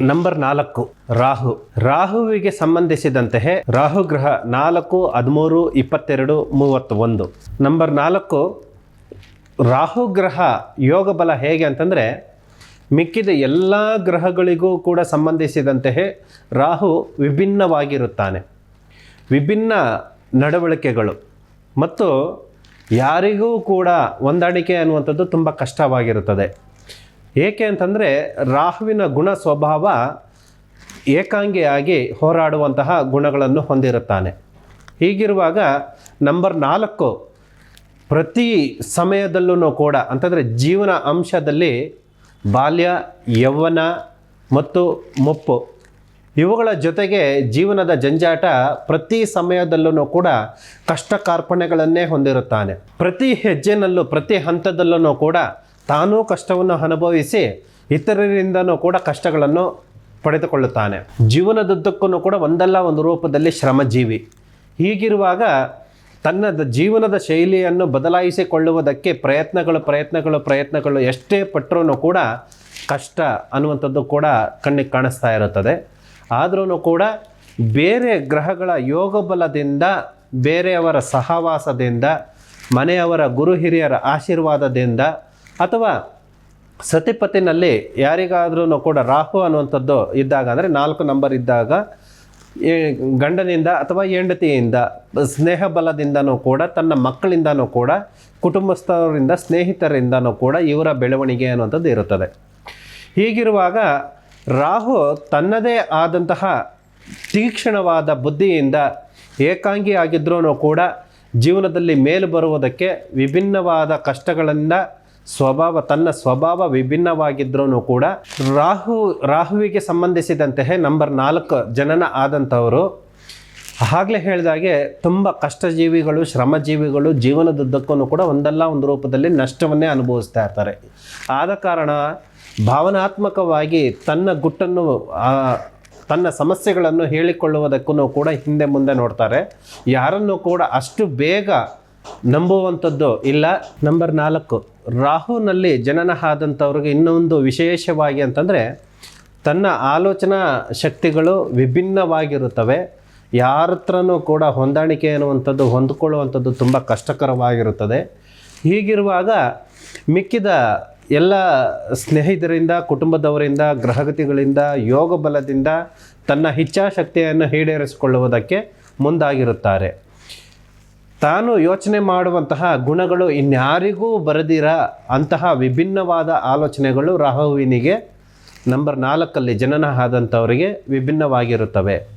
Number ನಾಲ್ಕು, ರಾಹು. ರಾಹುವಿಗೆ ಸಂಬಂಧಿಸಿದಂತೆ ರಾಹು ಗ್ರಹ ನಾಲ್ಕು, ಹದಿಮೂರು, ಇಪ್ಪತ್ತೆರಡು, ಮೂವತ್ತೊಂದು. ನಂಬರ್ ನಾಲ್ಕು, ರಾಹು ಗ್ರಹ ಯೋಗ ಬಲ ಹೇಗೆ ಅಂತಂದರೆ, ಮಿಕ್ಕಿದ ಎಲ್ಲ ಗ್ರಹಗಳಿಗೂ ಕೂಡ ಸಂಬಂಧಿಸಿದಂತೆ ರಾಹು ವಿಭಿನ್ನವಾಗಿರುತ್ತಾನೆ. ವಿಭಿನ್ನ ನಡವಳಿಕೆಗಳು. ಮತ್ತು ಯಾರಿಗೂ ಕೂಡ ಹೊಂದಾಣಿಕೆ ಅನ್ನುವಂಥದ್ದು ತುಂಬ ಕಷ್ಟವಾಗಿರುತ್ತದೆ. ಏಕೆ ಅಂತಂದರೆ ರಾಹುವಿನ ಗುಣ ಸ್ವಭಾವ ಏಕಾಂಗಿಯಾಗಿ ಹೋರಾಡುವಂತಹ ಗುಣಗಳನ್ನು ಹೊಂದಿರುತ್ತಾನೆ. ಹೀಗಿರುವಾಗ ನಂಬರ್ ನಾಲ್ಕು, ಪ್ರತಿ ಸಮಯದಲ್ಲೂ ಕೂಡ, ಅಂತಂದರೆ ಜೀವನ ಅಂಶದಲ್ಲಿ ಬಾಲ್ಯ, ಯೌವನ ಮತ್ತು ಮುಪ್ಪು, ಇವುಗಳ ಜೊತೆಗೆ ಜೀವನದ ಜಂಜಾಟ ಪ್ರತಿ ಸಮಯದಲ್ಲೂ ಕೂಡ ಕಷ್ಟ ಕಾರ್ಪಣ್ಯಗಳನ್ನೇ ಹೊಂದಿರುತ್ತಾನೆ. ಪ್ರತಿ ಹೆಜ್ಜೆನಲ್ಲೂ, ಪ್ರತಿ ಹಂತದಲ್ಲೂ ಕೂಡ ತಾನೂ ಕಷ್ಟವನ್ನು ಅನುಭವಿಸಿ ಇತರರಿಂದನೂ ಕೂಡ ಕಷ್ಟಗಳನ್ನು ಪಡೆದುಕೊಳ್ಳುತ್ತಾನೆ. ಜೀವನದುದ್ದಕ್ಕೂ ಕೂಡ ಒಂದಲ್ಲ, ಒಂದು ರೂಪದಲ್ಲಿ ಶ್ರಮಜೀವಿ. ಹೀಗಿರುವಾಗ ತನ್ನ ಜೀವನದ ಶೈಲಿಯನ್ನು ಬದಲಾಯಿಸಿಕೊಳ್ಳುವುದಕ್ಕೆ ಪ್ರಯತ್ನಗಳು ಪ್ರಯತ್ನಗಳು ಪ್ರಯತ್ನಗಳು ಎಷ್ಟೇ ಪಟ್ಟರೂ ಕೂಡ ಕಷ್ಟ ಅನ್ನುವಂಥದ್ದು ಕೂಡ ಕಣ್ಣಿಗೆ ಕಾಣಿಸ್ತಾ ಇರುತ್ತದೆ. ಆದ್ರೂ ಕೂಡ ಬೇರೆ ಗ್ರಹಗಳ ಯೋಗ ಬಲದಿಂದ ಬೇರೆಯವರ ಸಹವಾಸದಿಂದ, ಮನೆಯವರ ಗುರು ಹಿರಿಯರ ಆಶೀರ್ವಾದದಿಂದ ಅಥವಾ ಸತಿಪತಿನಲ್ಲಿ ಯಾರಿಗಾದ್ರೂ ಕೂಡ ರಾಹು ಅನ್ನುವಂಥದ್ದು ಇದ್ದಾಗ, ಅಂದರೆ ನಾಲ್ಕು ನಂಬರ್ ಇದ್ದಾಗ ಗಂಡನಿಂದ ಅಥವಾ ಹೆಂಡತಿಯಿಂದ ಸ್ನೇಹ ಬಲದಿಂದನೂ ಕೂಡ, ತನ್ನ ಮಕ್ಕಳಿಂದನೂ ಕೂಡ, ಕುಟುಂಬಸ್ಥರಿಂದ, ಸ್ನೇಹಿತರಿಂದನೂ ಕೂಡ ಇವರ ಬೆಳವಣಿಗೆ ಅನ್ನುವಂಥದ್ದು ಇರುತ್ತದೆ. ಹೀಗಿರುವಾಗ ರಾಹು ತನ್ನದೇ ಆದಂತಹ ತೀಕ್ಷ್ಣವಾದ ಬುದ್ಧಿಯಿಂದ ಏಕಾಂಗಿ ಆಗಿದ್ರೂ ಕೂಡ, ಜೀವನದಲ್ಲಿ ಮೇಲು ಬರುವುದಕ್ಕೆ ವಿಭಿನ್ನವಾದ ಕಷ್ಟಗಳಿಂದ ಸ್ವಭಾವ, ತನ್ನ ಸ್ವಭಾವ ವಿಭಿನ್ನವಾಗಿದ್ರೂ ಕೂಡ ರಾಹು, ರಾಹುವಿಗೆ ಸಂಬಂಧಿಸಿದಂತೆ ನಂಬರ್ ನಾಲ್ಕು ಜನನ ಆದಂಥವರು. ಆಗಲೇ ಹೇಳಿದಾಗೆ ತುಂಬ ಕಷ್ಟಜೀವಿಗಳು, ಶ್ರಮಜೀವಿಗಳು ಜೀವನದುದ್ದಕ್ಕೂ ಕೂಡ ಒಂದಲ್ಲ ಒಂದು ರೂಪದಲ್ಲಿ ನಷ್ಟವನ್ನೇ ಅನುಭವಿಸ್ತಾ ಇರ್ತಾರೆ. ಆದ ಕಾರಣ ಭಾವನಾತ್ಮಕವಾಗಿ ತನ್ನ ಗುಟ್ಟನ್ನು ತನ್ನ ಸಮಸ್ಯೆಗಳನ್ನು ಹೇಳಿಕೊಳ್ಳುವುದಕ್ಕೂ ಕೂಡ ಹಿಂದೆ ಮುಂದೆ ನೋಡ್ತಾರೆ. ಯಾರನ್ನು ಕೂಡ ಅಷ್ಟು ಬೇಗ ನಂಬುವಂಥದ್ದು ಇಲ್ಲ. ನಂಬರ್ ನಾಲ್ಕು, ರಾಹುನಲ್ಲಿ ಜನನ ಆದಂಥವ್ರಿಗೆ ಇನ್ನೊಂದು ವಿಶೇಷವಾಗಿ ಅಂತಂದರೆ, ತನ್ನ ಆಲೋಚನಾ ಶಕ್ತಿಗಳು ವಿಭಿನ್ನವಾಗಿರುತ್ತವೆ. ಯಾರ ಹತ್ರನೂ ಕೂಡ ಹೊಂದಾಣಿಕೆ ಅನ್ನುವಂಥದ್ದು ಹೊಂದಿಕೊಳ್ಳುವಂಥದ್ದು ತುಂಬ ಕಷ್ಟಕರವಾಗಿರುತ್ತದೆ. ಹೀಗಿರುವಾಗ ಮಿಕ್ಕಿದ ಎಲ್ಲ ಸ್ನೇಹಿತರಿಂದ, ಕುಟುಂಬದವರಿಂದ, ಗ್ರಹಗತಿಗಳಿಂದ ಯೋಗ ಬಲದಿಂದ ತನ್ನ ಇಚ್ಛಾಶಕ್ತಿಯನ್ನು ಈಡೇರಿಸಿಕೊಳ್ಳುವುದಕ್ಕೆ ಮುಂದಾಗಿರುತ್ತಾರೆ. ತಾನು ಯೋಚನೆ ಮಾಡುವಂತಹ ಗುಣಗಳು ಇನ್ಯಾರಿಗೂ ಬರದಿರ ಅಂತಹ ವಿಭಿನ್ನವಾದ ಆಲೋಚನೆಗಳು ರಾಹುವಿನಿಗೆ ನಂಬರ್ ನಾಲ್ಕಲ್ಲಿ ಜನನ ಆದಂಥವರಿಗೆ ವಿಭಿನ್ನವಾಗಿರುತ್ತವೆ.